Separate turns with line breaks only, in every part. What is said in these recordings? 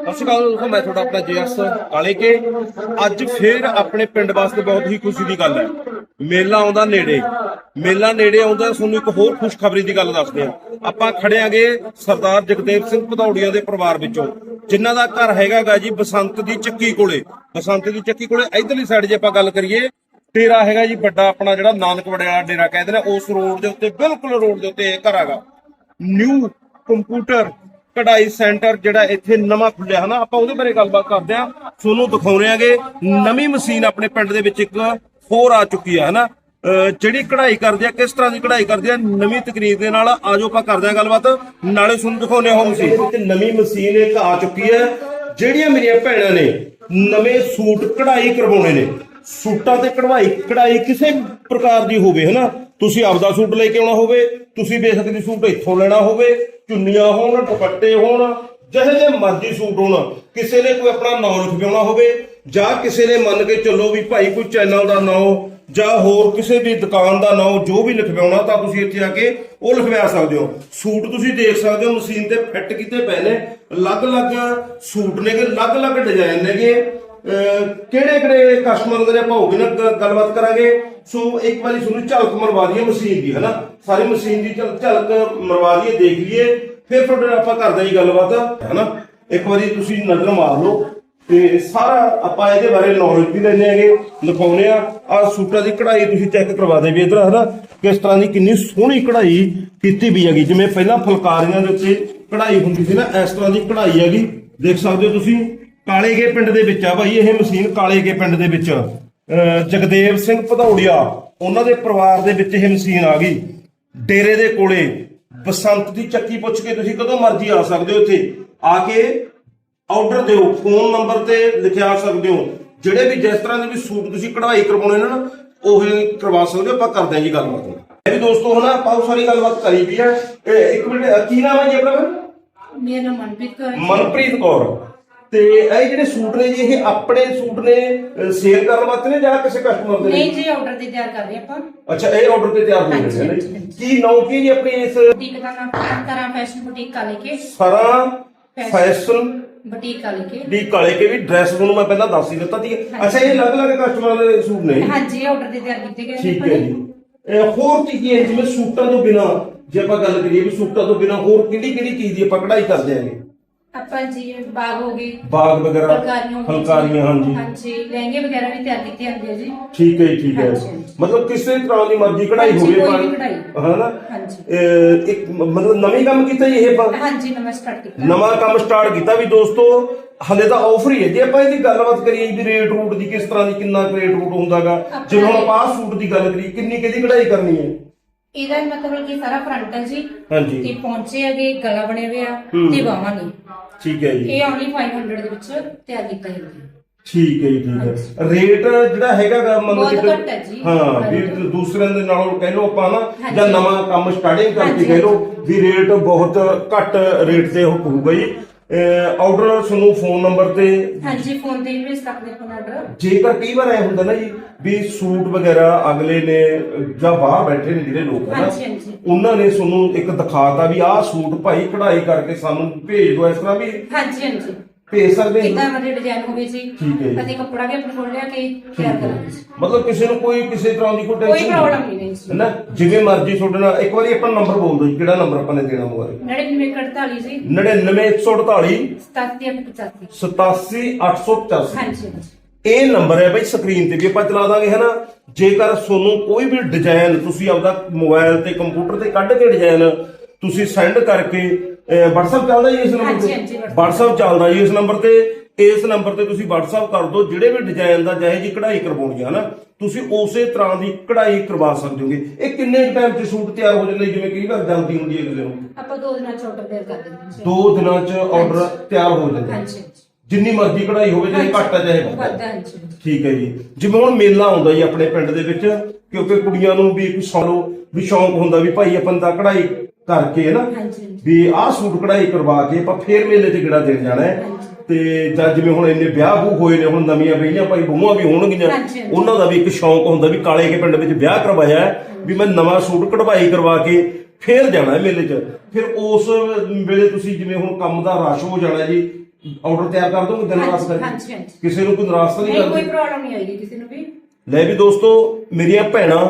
ਸਤਿ ਸ਼੍ਰੀ ਅਕਾਲ ਦੋਸਤੋ, ਮੈਂ ਤੁਹਾਡਾ ਆਪਣਾ ਜੀਐਸ ਕਾਲੇ ਅੱਜ ਫੇਰ ਆਪਣੇ ਪਿੰਡ ਵਾਸਤੇ ਬਹੁਤ ਹੀ ਖੁਸ਼ੀ ਦੀ ਗੱਲ ਹੈ। ਮੇਲਾ ਆਉਂਦਾ ਨੇੜੇ। ਮੇਲਾ ਨੇੜੇ ਆਉਂਦਾ, ਤੁਹਾਨੂੰ ਇੱਕ ਹੋਰ ਖੁਸ਼ਖਬਰੀ ਦੀ ਗੱਲ ਦੱਸਦੇ ਆ ਆਪਾਂ ਖੜਿਆਂਗੇ ਸਰਦਾਰ ਜਗਦੇਵ ਸਿੰਘ ਭਦੌੜੀਆ ਦੇ ਪਰਿਵਾਰ ਵਿੱਚੋਂ। ਜਿਨ੍ਹਾਂ ਦਾ ਘਰ ਹੈਗਾਗਾ ਜੀ ਬਸੰਤ ਦੀ ਚੱਕੀ ਕੋਲੇ। ਬਸੰਤ ਦੀ ਚੱਕੀ ਕੋਲੇ ਇਧਰਲੀ ਸਾਈਡ ਜੇ ਆਪਾਂ ਗੱਲ ਕਰੀਏ, ਡੇਰਾ ਹੈਗਾ ਜੀ ਵੱਡਾ ਆਪਣਾ ਜਿਹੜਾ ਨਾਨਕ ਵੜਿਆਲਾ ਡੇਰਾ ਕਹਿੰਦੇ ਨੇ, ਉਸ ਰੋਡ ਦੇ ਉੱਤੇ, ਬਿਲਕੁਲ ਰੋਡ ਦੇ ਉੱਤੇ ਇਹ ਘਰ ਹੈਗਾ। ਨਿਊ ਕੰਪਿਊਟਰ ਕਢਾਈ ਸੈਂਟਰ ਜਿਹੜਾ ਇੱਥੇ ਨਵਾਂ ਖੁੱਲਿਆ ਹਨਾ ਆਪਾਂ ਉਹਦੇ ਬਾਰੇ ਗੱਲਬਾਤ ਕਰਦੇ ਆ ਤੁਹਾਨੂੰ ਦਿਖਾਉਣੇ ਆਗੇ ਨਵੀਂ ਮਸ਼ੀਨ ਆਪਣੇ ਪਿੰਡ ਦੇ ਵਿੱਚ ਇੱਕ ਹੋਰ ਆ ਚੁੱਕੀ ਆ ਹਨਾ ਅਹ ਜਿਹੜੀ ਕਢਾਈ ਕਰਦੇ ਆ, ਕਿਸ ਤਰ੍ਹਾਂ ਦੀ ਕਢਾਈ ਕਰਦੇ ਆ, ਨਵੀਂ ਤਕਨੀਕ ਦੇ ਨਾਲ ਆਜੋ ਆਪਾਂ ਕਰਦੇ ਆ ਗੱਲਬਾਤ। ਨਾਲੇ ਤੁਹਾਨੂੰ ਦਿਖਾਉਣੇ ਹੋ ਮਸ਼ੀਨ ਤੇ ਨਵੀਂ ਮਸ਼ੀਨ ਇੱਕ ਆ ਚੁੱਕੀ ਹੈ, ਜਿਹੜੀਆਂ ਮੇਰੀਆਂ ਭੈਣਾਂ ਨੇ ਨਵੇਂ ਸੂਟ ਕਢਾਈ ਕਰਵਾਉਣੇ ਨੇ। ਸੂਟਾਂ ਤੇ ਕਢਵਾਈ, ਕਢਾਈ ਕਿਸੇ ਪ੍ਰਕਾਰ ਦੀ ਹੋਵੇ, ਹਨਾ? ਤੁਸੀਂ ਆਪਦਾ ਸੂਟ ਲੈ ਕੇ ਆਉਣਾ ਹੋਵੇ, ਤੁਸੀਂ ਬੇਸ਼ੱਕ ਦੀ ਸੂਟ ਇੱਥੋਂ ਲੈਣਾ ਹੋਵੇ, ਚੁੰਨੀਆਂ ਹੋਣ, ਦੁਪੱਟੇ ਹੋਣ, ਜਿਹੇ ਜਿਹੇ ਮਰਜ਼ੀ ਸੂਟ ਹੋਣ, ਕਿਸੇ ਨੇ ਕੋਈ ਆਪਣਾ ਨਾਂ ਲਿਖਵਾਉਣਾ ਹੋਵੇ, ਜਾਂ ਕਿਸੇ ਨੇ ਮੰਨ ਕੇ ਚੱਲੋ ਵੀ ਭਾਈ ਕੋਈ ਚੈਨਲ ਦਾ ਨਾਂ, ਜਾਂ ਹੋਰ ਕਿਸੇ ਵੀ ਦੁਕਾਨ ਦਾ ਨਾਂ, ਜੋ ਵੀ ਲਿਖਵਾਉਣਾ, ਤਾਂ ਤੁਸੀਂ ਇੱਥੇ ਆ ਕੇ ਉਹ ਲਿਖਵਾ ਸਕਦੇ ਹੋ। ਸੂਟ ਤੁਸੀਂ ਦੇਖ ਸਕਦੇ ਹੋ, ਮਸ਼ੀਨ ਤੇ ਫਿੱਟ ਕੀਤੇ ਪਏ ਨੇ, ਅਲੱਗ-ਅਲੱਗ ਸੂਟ ਨੇਗੇ, ਅਲੱਗ-ਅਲੱਗ ਡਿਜ਼ਾਈਨ ਨੇਗੇ। ਕਿਹੜੇ ਕਿਹੜੇ ਕਸਟਮਰ ਦੇ ਨੇ ਆਪਾਂ ਉਹ ਵੀ ਨਾਲ ਗ- ਗੱਲਬਾਤ ਕਰਾਂਗੇ। ਸੋ ਇੱਕ ਵਾਰੀ ਤੁਹਾਨੂੰ ਝਲਕ ਮਰਵਾ ਦਈਏ ਮਸ਼ੀਨ ਦੀ, ਹਨਾ? ਸਾਰੀ ਮਸ਼ੀਨ ਦੀ ਝਲ- ਝਲਕ ਮਰਵਾ ਦਈਏ, ਦੇਖ ਲਈਏ। ਫਿਰ ਤੁਹਾਡੇ ਨਾਲ ਆਪਾਂ ਕਰਦੇ ਜੀ ਗੱਲਬਾਤ, ਹਨਾ? ਇੱਕ ਵਾਰੀ ਤੁਸੀਂ ਨਜ਼ਰ ਮਾਰ ਲਓ। ਤੇ ਸਾਰਾ ਆਪਾਂ ਇਹਦੇ ਬਾਰੇ ਨੌਲੇਜ ਵੀ ਲੈਣੇ ਹੈਗੇ ਲਿਖਾਉਨੇ ਆ ਆ ਸੂਟਾਂ ਦੀ ਕਢਾਈ ਤੁਸੀਂ ਚੈੱਕ ਕਰਵਾ ਦੇ ਵੀ ਇਧਰ, ਹਨਾ? ਕਿਸ ਤਰ੍ਹਾਂ ਦੀ ਕਿੰਨੀ ਸੋਹਣੀ ਕਢਾਈ ਕੀਤੀ ਵੀ ਹੈਗੀ। ਜਿਵੇਂ ਪਹਿਲਾਂ ਫੁਲਕਾਰੀਆਂ ਦੇ ਉੱਤੇ ਕਢਾਈ ਹੁੰਦੀ ਸੀ ਨਾ, ਇਸ ਤਰ੍ਹਾਂ ਦੀ ਕਢਾਈ ਹੈਗੀ। ਦੇਖ ਸਕਦੇ ਹੋ ਤੁਸੀਂ। ਕਾਲੇਕੇ ਪਿੰਡ ਦੇ ਵਿੱਚ ਆ ਭਾਈ ਇਹ ਮਸ਼ੀਨ ਕਾਲੇਕੇ ਪਿੰਡ ਦੇ ਵਿੱਚ। ਜਗਦੇਵ ਸਿੰਘ ਭਦੌੜੀਆ ਉਹਨਾਂ ਦੇ ਪਰਿਵਾਰ ਦੇ ਵਿੱਚ ਇਹ ਮਸ਼ੀਨ ਆ ਗਈ। ਡੇਰੇ ਦੇ ਕੋਲੇ ਬਸੰਤ ਦੀ ਚੱਕੀ ਪੁੱਛ ਕੇ ਤੁਸੀਂ ਕਦੋਂ ਮਰਜ਼ੀ ਆ ਸਕਦੇ ਹੋ ਇੱਥੇ। ਆ ਕੇ ਆਰਡਰ ਦਿਓ ਫੋਨ ਨੰਬਰ ਤੇ ਲਿਖਿਆ ਸਕਦੇ ਹੋ। ਜਿਹੜੇ ਵੀ ਜਿਸ ਤਰ੍ਹਾਂ ਦੇ ਵੀ ਸੂਟ ਤੁਸੀਂ ਕਢਾਈ ਕਰਵਾਉਣੇ ਨੇ ਨਾ ਉਹ ਕਰਵਾ ਸਕਦੇ ਆਪਾਂ ਕਰਦੇ ਹਾਂ ਜੀ ਗੱਲਬਾਤ। ਇਹ ਵੀ ਦੋਸਤੋ ਹਨਾ ਆਪਾਂ ਉਹ ਸਾਰੀ ਗੱਲਬਾਤ ਕਰੀ ਵੀ ਹੈ। ਇੱਕ ਮਿੰਟ ਕੀ ਨਾਮ ਹੈ ਜੀ ਆਪਣਾ?
ਮੇਰਾ ਨਾਮ ਮਨਪ੍ਰੀਤ ਕੌਰ।
ਮਨਪ੍ਰੀਤ ਕੌਰ। ਤੇ ਇਹ ਜਿਹੜੇ ਸੂਟ ਨੇ ਜੀ ਇਹ ਆਪਣੇ ਸੂਟ ਨੇ ਸੇਲ ਕਰਨ ਵਾਸਤੇ ਨੇ ਜਾਂ ਕਿਸੇ ਕਸਟਮਰ ਦੇ
ਨਹੀਂ ਜੀ ਆਰਡਰ ਤੇ ਤਿਆਰ ਕਰ ਰਹੇ ਆਪਾਂ।
ਅੱਛਾ ਇਹ ਆਰਡਰ ਤੇ ਤਿਆਰ ਹੋ
ਹਾਂਜੀ,
ਰਹੇ ਨੇ
ਹਾਂਜੀ, ਹਾਂਜੀ।
ਕੀ ਨਾਮ ਕੀ ਜੀ ਆਪਣੀ ਇਸ
ਬੁਟੀਕ ਦਾ ਨਾਮ ਕਰਾਂ ਫੈਸ਼ਨ ਬੁਟੀਕ ਕਾਲੇ ਕੇ।
ਸਰਾਂ। ਫੈਸ਼ਨ
ਬੁਟੀਕ ਕਾਲੇ ਕੇ।
ਦੀ ਕਾਲੇ ਕੇ ਵੀ ਡਰੈਸ ਤੁਹਾਨੂੰ ਮੈਂ ਪਹਿਲਾਂ ਦੱਸ ਹੀ ਦਿੱਤਾ ਸੀ। ਅੱਛਾ ਇਹ ਅਲੱਗ-ਅਲੱਗ ਕਸਟਮਰ ਦੇ ਸੂਟ ਨੇ
ਹਾਂਜੀ ਆਰਡਰ ਤੇ ਤਿਆਰ ਕੀਤੇ ਗਏ ਨੇ
ਠੀਕ ਹੈ ਜੀ। ਇਹ ਹੋਰ ਕੀ ਕੀ ਹੈ? ਜਿਵੇਂ ਸੂਟਾਂ ਤੋਂ ਬਿਨਾ ਜੇ ਆਪਾਂ ਗੱਲ ਕਰੀਏ ਵੀ ਸੂਟਾਂ ਤੋਂ ਬਿਨਾ ਹੋਰ ਕਿਹੜੀ ਕਿਹੜੀ ਚੀਜ਼ ਦੀ ਆਪਾਂ ਕਢਾਈ ਕਰਦੇ ਆਂਗੇ
ਆਪਾਂ ਜੀ ਬਾਗ ਹੋ ਗਏ
ਬਾਗ ਵਗੈਰਾ
ਫੁਲਕਾਰੀਆਂ ਹੋ ਗਈਆਂ ਜੀ।
ਫੁਲਕਾਰੀਆਂ ਹਾਂਜੀ।
ਹਾਂਜੀ ਲਹਿੰਗੇ ਵਗੈਰਾ ਵੀ ਤਿਆਰ ਕੀਤੇ ਆ ਜੀ।
ਠੀਕ ਹੈ ਜੀ, ਠੀਕ ਹੈ।
ਹਾਂਜੀ।
ਮਤਲਬ ਕਿਸੇ ਤਰ੍ਹਾਂ ਦੀ ਮਰਜ਼ੀ ਕਢਾਈ
ਹਾਂਜੀ,
ਹੋਵੇ
ਕੋਈ ਵੀ ਕਢਾਈ।
ਹਨਾ
ਹਾਂਜੀ।
ਇਹ ਇੱਕ ਮਤਲਬ ਨਵੀਂ ਕੰਮ ਕੀਤਾ ਜੀ ਇਹ ਆਪਾਂ?
ਹਾਂਜੀ ਨਵਾਂ ਸਟਾਰਟ ਕੀਤਾ।
ਨਵਾਂ ਕੰਮ ਸਟਾਰਟ ਕੀਤਾ ਵੀ ਦੋਸਤੋ ਹਲੇ ਤਾਂ ਆਫਰ ਹੀ ਹੈ। ਜੇ ਆਪਾਂ ਇਹਦੀ ਗੱਲਬਾਤ ਕਰੀਏ ਵੀ ਰੇਟ ਰੂਟ ਦੀ ਕਿਸ ਤਰ੍ਹਾਂ ਦੀ ਕਿੰਨਾ ਰੇਟ ਰੂਟ ਹੁੰਦਾਗਾ। ਜਿਵੇਂ ਹੁਣ ਆਪਾਂ ਆਹ ਸੂਟ ਦੀ ਗੱਲ ਕਰੀਏ ਕਿੰਨੀ ਕਿਹਦੀ ਕਢਾਈ ਕਰਨੀ ਹੈ?
ਇਹਦਾ ਮਤਲਬ ਕਿ ਸਾਰਾ ਫਰੰਟ ਹੈ ਜੀ।
ਹਾਂਜੀ।
ਤੇ ਪੌਂਚੇ ਹੈਗੇ ਗਲਾ ਬਣਿਆ ਹੋਇਆ
ਹੂੰ।
ਤੇ ਬਾਹਾਂ ਨੇ।
ਠੀਕ ਹੈ ਜੀ।
ਇਹ ਓਨਲੀ 500 ਦੇ ਵਿੱਚ ਤਿਆਰ ਕੀਤਾ ਹੈ।
ਠੀਕ ਹੈ ਜੀ ਠੀਕ ਹੈ। ਰੇਟ ਜਿਹੜਾ ਹੈਗਾਗਾ
ਬਹੁਤ
ਕਿ-
ਘੱਟ ਹੈ ਜੀ।
ਹਾਂ ਵੀ ਦੂਸਰਿਆਂ ਦੇ ਨਾਲੋਂ ਕਹਿ ਲਓ ਆਪਾਂ ਨਾ
ਹਾਂਜੀ।
ਜਾਂ ਨਵਾਂ ਕੰਮ ਸਟਾਰਟਿੰਗ ਕਰਕੇ
ਹਾਂਜੀ,
ਕਹਿ ਲਓ ਵੀ ਰੇਟ ਬਹੁਤ ਘੱਟ ਰੇਟ ਤੇ ਹੋਊਗਾ ਜੀ। ਆਰਡਰ ਤੁਹਾਨੂੰ ਫੋਨ ਨੰਬਰ ਤੇ
ਹਾਂਜੀ ਫੋਨ ਤੇ ਵੀ ਭੇਜ ਸਕਦੇ ਆਪਾਂ ਆਰਡਰ
ਜੇਕਰ ਕਈ ਵਾਰ ਐ ਹੁੰਦਾ ਨਾ ਜੀ ਵੀ ਸੂਟ ਵਗੈਰਾ ਅਗਲੇ ਨੇ ਜਾਂ ਬਾਹਰ ਬੈਠੇ ਨੇ ਜਿਹੜੇ ਲੋਕ ਹੈ
ਹਾਂਜੀ,
ਨਾ
ਹਾਂਜੀ।
ਉਹਨਾਂ ਨੇ ਤੁਹਾਨੂੰ ਇੱਕ ਦਿਖਾਤਾ ਵੀ ਆਹ ਸੂਟ ਭਾਈ ਕਢਾਈ ਕਰਕੇ ਸਾਨੂੰ ਭੇਜ ਦਿਓ ਇਸ ਤਰ੍ਹਾਂ ਵੀ
ਹਾਂਜੀ ਹਾਂਜੀ
ਭੇਜ ਸਕਦੇ ਹੋ।
ਮਤਲਬ ਡਿਜ਼ਾਈਨ ਹੋਵੇ ਜੀ
ਠੀਕ ਹੈ ਜੀ।
ਅਸੀਂ ਕੱਪੜਾ ਵੀ ਆਪਣੇ ਕੋਲ ਲਿਆ ਕੇ ਤਿਆਰ ਕਰਾਂਗੇ ਜੀ।
ਮਤਲਬ ਕਿਸੇ ਨੂੰ ਕੋਈ ਕਿਸੇ ਤਰ੍ਹਾਂ ਦੀ ਕੋਈ
ਕੋਈ
ਟੈਨਸ਼ਨ
ਪ੍ਰੋਬਲਮ ਨਹੀਂ ਹੈ ਜੀ।
ਹੈ ਨਾ ਜਿਵੇਂ ਮਰਜ਼ੀ ਤੁਹਾਡੇ ਨਾਲ ਇੱਕ ਵਾਰੀ ਆਪਣਾ ਨੰਬਰ ਬੋਲ ਦਿਓ ਜੀ, ਕਿਹੜਾ ਨੰਬਰ ਆਪਾਂ ਨੇ ਦੇਣਾ ਹੋਊਗਾ
9948 ਜੀ
99148
8785
87885
ਹਾਂਜੀ ਹਾਂਜੀ।
ਇਹ ਨੰਬਰ ਹੈ ਬਈ ਸਕਰੀਨ ਤੇ ਵੀ ਆਪਾਂ ਚਲਾ ਦਾਂਗੇ ਹਨਾ ਜੇਕਰ ਤੁਹਾਨੂੰ ਕੋਈ ਵੀ ਡਿਜ਼ਾਈਨ ਤੁਸੀਂ ਆਪਦਾ ਮੋਬਾਈਲ ਤੇ ਕੰਪਿਊਟਰ ਤੇ ਕੱਢ ਕੇ ਡਿਜ਼ਾਈਨ ਤੁਸੀਂ ਸੈਂਡ ਕਰਕੇ WhatsApp ਚੱਲਦਾ ਜੀ ਇਸ ਨੰਬਰ
ਹਾਂਜੀ,
ਤੇ
WhatsApp।
WhatsApp ਚੱਲਦਾ। ਜੀ ਇਸ ਨੰਬਰ ਤੇ। ਇਸ ਨੰਬਰ ਤੇ ਤੁਸੀਂ WhatsApp ਕਰ ਦਿਓ ਜਿਹੜੇ ਵੀ ਡਿਜ਼ਾਈਨ ਦਾ ਜਿਹੇ ਜੀ ਕਢਾਈ ਕਰਵਾਉਣੀ ਹੈ ਨਾ ਤੁਸੀਂ ਉਸੇ ਤਰ੍ਹਾਂ ਦੀ ਕਢਾਈ ਕਰਵਾ ਸਕਦੇ ਹੋਗੇ। ਇਹ ਕਿੰਨੇ ਟਾਈਮ 'ਚ ਸੂਟ ਤਿਆਰ ਹੋ ਜਾਂਦੇ ਜਿਵੇਂ ਕਈ ਵਾਰ ਜਲਦੀ ਹੁੰਦੀ ਹੈ ਕਿਸੇ ਨੂੰ।
ਆਪਾਂ ਦੋ ਦਿਨਾਂ ਚ ਆਰਡਰ ਤਿਆਰ ਕਰ ਦਿੰਦੇ ਹਾਂ। ਜੀ।
ਦੋ ਦਿਨਾਂ 'ਚ ਆਰਡਰ ਤਿਆਰ ਹੋ ਜਾਂਦਾ ਹੈ।
ਹਾਂਜੀ
ਜਿੰਨੀ ਮਰਜ਼ੀ ਕਢਾਈ ਹੋਵੇ ਚਾਹੇ ਘੱਟ ਹੈ ਚਾਹੇ ਵੱਧ
ਹਾਂਜੀ
ਠੀਕ ਹੈ ਜੀ। ਜਿਵੇਂ ਹੁਣ ਮੇਲਾ ਆਉਂਦਾ ਜੀ ਆਪਣੇ ਪਿੰਡ ਦੇ ਵਿੱਚ ਕਿਉਂਕਿ ਕੁੜੀਆਂ ਨੂੰ ਵੀ ਇੱਕ ਸੌਲੋ ਵੀ ਸ਼ੌਂਕ ਹੁੰਦਾ ਵੀ ਭਾਈ ਆਪਾਂ ਤਾਂ ਕਢਾਈ ਕਰਕੇ ਹੈ ਨਾ
ਹਾਂਜੀ।
ਵੀ ਆਹ ਸੂਟ ਕਢਾਈ ਕਰਵਾ ਕੇ ਆਪਾਂ ਫੇਰ ਮੇਲੇ 'ਚ ਗੇੜਾ ਦੇਣ ਜਾਣਾ ਹੈ
ਹਾਂਜੀ।
ਤੇ ਜਾਂ ਜਿਵੇਂ ਹੁਣ ਇੰਨੇ ਵਿਆਹ ਵੂ ਹੋਏ ਨੇ ਹੁਣ ਨਵੀਆਂ ਬਈਆਂ ਭਾਈ ਬਹੂਆਂ ਵੀ ਹੋਣਗੀਆਂ
ਹਾਂਜੀ, ਹਾਂਜੀ।
ਉਹਨਾਂ ਦਾ ਵੀ ਇੱਕ ਸ਼ੌਂਕ ਹੁੰਦਾ ਵੀ ਕਾਲੇ ਕੇ ਪਿੰਡ ਵਿੱਚ ਵਿਆਹ ਕਰਵਾਇਆ ਹੈ, ਵੀ ਮੈਂ ਨਵਾਂ ਸੂਟ ਕਢਵਾਈ ਕਰਵਾ ਕੇ ਫੇਰ ਜਾਣਾ ਹੈ ਮੇਲੇ 'ਚ ਫਿਰ ਉਸ ਵੇਲੇ ਤੁਸੀਂ ਜਿਵੇਂ ਹੁਣ ਕੰਮ ਦਾ ਰਸ਼ ਹੋ ਜਾਣਾ ਜੀ ਆਰਡਰ ਤਿਆਰ ਕਰ ਦੋਗੇ ਦਿਨ ਵਾਸ ਕਰਕੇ
ਹਾਂਜੀ ਹਾਂਜੀ
ਕਿਸੇ ਨੂੰ ਕੋਈ ਨਿਰਾਸ਼ ਤਾਂ ਨਹੀਂ
ਨਹੀਂ ਕੋਈ
ਕਰਦੀ
ਪ੍ਰੋਬਲਮ ਨਹੀਂ ਆਏਗੀ ਕਿਸੇ ਨੂੰ ਵੀ
ਲੈ ਵੀ ਦੋਸਤੋ ਮੇਰੀਆਂ ਭੈਣਾਂ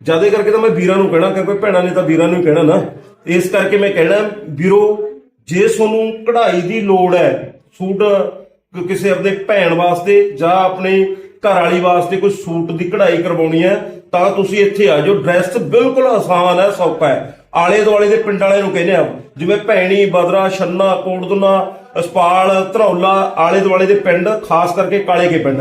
ਜ਼ਿਆਦਾ ਕਰਕੇ ਤਾਂ ਮੈਂ ਵੀਰਾਂ ਨੂੰ ਕਹਿਣਾ, ਕਿਉਂਕਿ ਭੈਣਾਂ ਨੇ ਤਾਂ ਵੀਰਾਂ ਨੂੰ ਹੀ ਕਹਿਣਾ ਨਾ। ਇਸ ਕਰਕੇ ਮੈਂ ਕਹਿਣਾ, ਵੀਰੋ, ਜੇ ਤੁਹਾਨੂੰ ਕਢਾਈ ਦੀ ਲੋੜ ਹੈ, ਸੂਟ ਕਿਸੇ ਆਪਣੇ ਭੈਣ ਵਾਸਤੇ ਜਾਂ ਆਪਣੇ ਘਰ ਵਾਲੀ ਵਾਸਤੇ ਕੋਈ ਸੂਟ ਦੀ ਕਢਾਈ ਕਰਵਾਉਣੀ ਹੈ, ਤਾਂ ਤੁਸੀਂ ਇੱਥੇ ਆ ਜਾਓ। ਡਰੈਸ ਬਿਲਕੁਲ ਆਸਾਨ ਹੈ, ਸੌਖਾ ਹੈ। ਆਲੇ ਦੁਆਲੇ ਦੇ ਪਿੰਡ ਵਾਲਿਆਂ ਨੂੰ ਕਹਿੰਦੇ ਆ, ਜਿਵੇਂ ਭੈਣੀ, ਬਦਰਾ, ਛੰਨਾ, ਕੋਟਦੁਨਾ ਅਸਪਾਲ ਧਰੌਲਾ, ਆਲੇ ਦੁਆਲੇ ਦੇ ਪਿੰਡ, ਖਾਸ ਕਰਕੇ ਕਾਲੇ ਕੇ ਪਿੰਡ।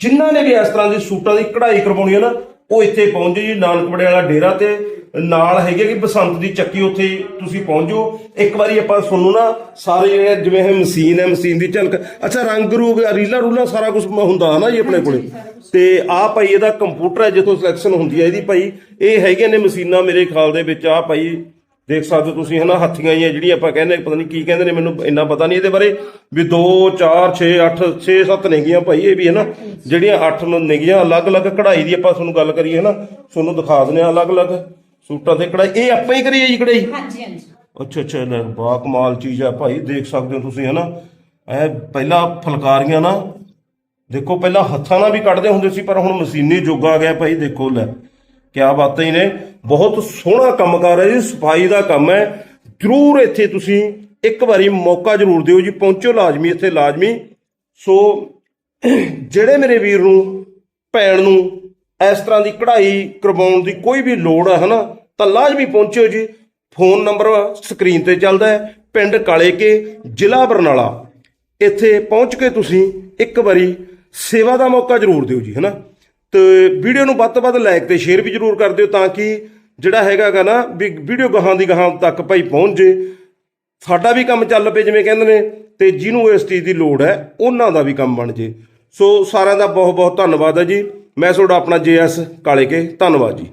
ਜਿਨ੍ਹਾਂ ਨੇ ਵੀ ਇਸ ਤਰ੍ਹਾਂ ਦੇ ਸੂਟਾਂ ਦੀ ਕਢਾਈ ਕਰਵਾਉਣੀ ਹੈ ਨਾ ਉਹ ਇੱਥੇ ਪਹੁੰਚ ਜੀ ਨਾਨਕਪੜੇ ਵਾਲਾ ਡੇਰਾ ਤੇ। ਨਾਲ ਹੈਗੇ ਕਿ ਬਸੰਤ ਦੀ ਚੱਕੀ, ਉੱਥੇ ਤੁਸੀਂ ਪਹੁੰਚ ਜਾਓ। ਇੱਕ ਵਾਰੀ ਆਪਾਂ ਸੁਣੋ ਨਾ ਸਾਰੇ ਜਿਹੜੇ ਜਿਵੇਂ ਇਹ ਮਸ਼ੀਨ ਹੈ, ਮਸ਼ੀਨ ਦੀ ਝਲਕ। ਅੱਛਾ, ਰੰਗ ਰੂਪ ਰੀਲਾ ਰੂਲਾ ਸਾਰਾ ਕੁਝ ਹੁੰਦਾ ਹੈ ਨਾ ਜੀ ਆਪਣੇ ਕੋਲੇ? ਤੇ ਆਹ ਭਾਈ ਇਹਦਾ ਕੰਪਿਊਟਰ ਹੈ, ਜਿੱਥੋਂ ਸਿਲੈਕਸ਼ਨ ਹੁੰਦੀ ਹੈ ਇਹਦੀ ਭਾਈ। ਇਹ ਹੈਗੇ ਨੇ ਮਸ਼ੀਨਾਂ ਮੇਰੇ ਖਿਆਲ ਦੇ ਵਿੱਚ, ਆਹ ਭਾਈ ਦੇਖ ਸਕਦੇ ਹੋ ਤੁਸੀਂ ਹਨਾ ਹੱਥੀਆਂ ਹੀ ਆ ਜਿਹੜੀਆਂ ਆਪਾਂ ਕਹਿੰਦੇ ਪਤਾ ਨਹੀਂ ਕੀ ਕਹਿੰਦੇ ਨੇ ਮੈਨੂੰ ਇੰਨਾ ਪਤਾ ਨਹੀਂ ਇਹਦੇ ਬਾਰੇ ਵੀ 2 4 6 8 6 7 ਨੇਗੀਆਂ ਭਾਈ ਇਹ ਵੀ ਹਨਾ ਜਿਹੜੀਆਂ 8 ਨੇਗੀਆਂ ਅਲੱਗ-ਅਲੱਗ ਕਢਾਈ ਦੀ ਆਪਾਂ ਤੁਹਾਨੂੰ ਗੱਲ ਕਰੀਏ ਹਨਾ ਤੁਹਾਨੂੰ ਦਿਖਾ ਦਿੰਦੇ ਆ ਅਲੱਗ-ਅਲੱਗ ਸੂਟਾਂ ਤੇ ਕਢਾਈ ਇਹ ਆਪਾਂ ਹੀ ਕਰੀਏ ਜੀ ਕਢਾਈ?
ਹਾਂਜੀ ਹਾਂਜੀ।
ਅੱਛਾ ਅੱਛਾ ਲੈ ਬਾ ਕਮਾਲ ਚੀਜ਼ ਆ ਭਾਈ ਦੇਖ ਸਕਦੇ ਹੋ ਤੁਸੀਂ ਹਨਾ ਐ ਪਹਿਲਾਂ ਫਲਕਾਰੀਆਂ ਨਾ ਦੇਖੋ ਪਹਿਲਾਂ ਹੱਥਾਂ ਨਾਲ ਵੀ ਕੱਢਦੇ ਹੁੰਦੇ ਸੀ ਪਰ ਹੁਣ ਮਸ਼ੀਨੀ ਯੁੱਗ ਆ ਗਿਆ ਭਾਈ ਦੇਖੋ ਲੈ ਕਿਆ ਬਾਤਾਂ ਹੀ ਨੇ। ਬਹੁਤ ਸੋਹਣਾ ਕੰਮ ਕੰਮਕਾਰ ਹੈ ਜੀ, ਸਫ਼ਾਈ ਦਾ ਕੰਮ ਹੈ। ਜਰੂਰ ਇੱਥੇ ਤੁਸੀਂ ਇੱਕ ਵਾਰੀ ਮੌਕਾ ਜਰੂਰ ਦਿਓ ਜੀ, ਪਹੁੰਚੋ ਲਾਜ਼ਮੀ, ਇੱਥੇ ਲਾਜ਼ਮੀ। ਸੋ, ਜਿਹੜੇ ਮੇਰੇ ਵੀਰ ਨੂੰ, ਭੈਣ ਨੂੰ ਇਸ ਤਰ੍ਹਾਂ ਦੀ ਕਢਾਈ ਕਰਵਾਉਣ ਦੀ ਕੋਈ ਵੀ ਲੋੜ ਹੈ ਹਨਾ, ਤਾਂ ਲਾਜ਼ਮੀ ਪਹੁੰਚਿਓ ਜੀ। ਫੋਨ ਨੰਬਰ ਸਕਰੀਨ ਤੇ ਚੱਲਦਾ ਹੈ, ਪਿੰਡ ਕਾਲੇ ਕੇ ਜ਼ਿਲ੍ਹਾ ਬਰਨਾਲਾ। ਇੱਥੇ ਪਹੁੰਚ ਕੇ ਤੁਸੀਂ ਇੱਕ ਵਾਰੀ ਸੇਵਾ ਦਾ ਮੌਕਾ ਜ਼ਰੂਰ ਦਿਓ ਜੀ, ਹਨਾ। ਤੇ ਵੀਡੀਓ ਨੂੰ ਵੱਧ ਤੋਂ ਵੱਧ ਲਾਈਕ ਤੇ ਸ਼ੇਅਰ ਵੀ ਜ਼ਰੂਰ ਕਰ ਦਿਓ ਤਾਂ ਕਿ ਜਿਹੜਾ ਹੈਗਾਗਾ ਨਾ ਵੀ ਵੀਡੀਓ ਗਾਹਾਂ ਦੀ ਗਾਹਾਂ ਤੱਕ ਭਾਈ ਪਹੁੰਚ ਜੇ। ਸਾਡਾ ਵੀ ਕੰਮ ਚੱਲ ਪਏ ਜਿਵੇਂ ਕਹਿੰਦੇ ਨੇ ਤੇ ਜਿਹਨੂੰ ਇਸ ਚੀਜ਼ ਦੀ ਲੋੜ ਹੈ, ਉਹਨਾਂ ਦਾ ਵੀ ਕੰਮ ਬਣ ਜੇ। ਸੋ ਸਾਰਿਆਂ ਦਾ ਬਹੁਤ ਬਹੁਤ ਧੰਨਵਾਦ ਹੈ ਜੀ। ਮੈਂ ਤੁਹਾਡਾ ਆਪਣਾ ਜੇਐਸ ਕਾਲੇ ਕੇ ਧੰਨਵਾਦ ਜੀ।